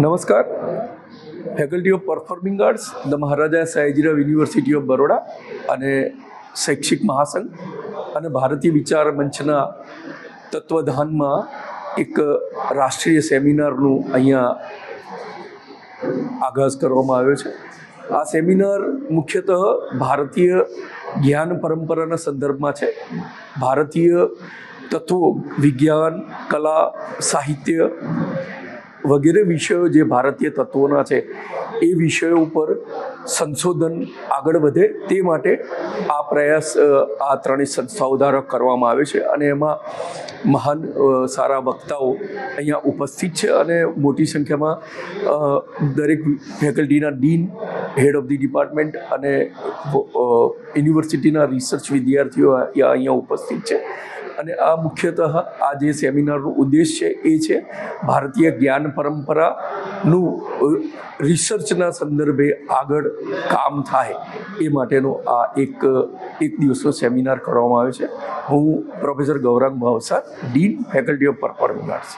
નમસ્કાર. Faculty of Performing Arts the Maharaja Sayajirao University of Baroda અને શૈક્ષિક મહાસંઘ અને ભારતીય વિચાર મંચના તત્વધાનમાં એક રાષ્ટ્રીય સેમિનારનું અહીંયા આગાઝ કરવામાં આવ્યો છે. આ સેમિનાર મુખ્યતઃ ભારતીય જ્ઞાન પરંપરાના સંદર્ભમાં છે. ભારતીય તત્વો, વિજ્ઞાન, કલા, સાહિત્ય વગેરે વિષયો જે ભારતીય તત્વોના છે, એ વિષયો ઉપર સંશોધન આગળ વધે તે માટે આ પ્રયાસ આ ત્રણેય સંસ્થાઓ દ્વારા કરવામાં આવે છે અને એમાં મહાન સારા વક્તાઓ અહીંયા ઉપસ્થિત છે અને મોટી સંખ્યામાં દરેક ફેકલ્ટીના dean head of the department અને યુનિવર્સિટીના રિસર્ચ વિદ્યાર્થીઓ અહીંયા ઉપસ્થિત છે. અને આ મુખ્યતઃ આ જે સેમિનારનો ઉદ્દેશ છે એ છે ભારતીય જ્ઞાન પરંપરાનું રિસર્ચના સંદર્ભે આગળ કામ થાય એ માટેનો આ એક એક દિવસનો સેમિનાર કરવામાં આવ્યો છે. હું professor Gaurang Bhavsar dean faculty of performing arts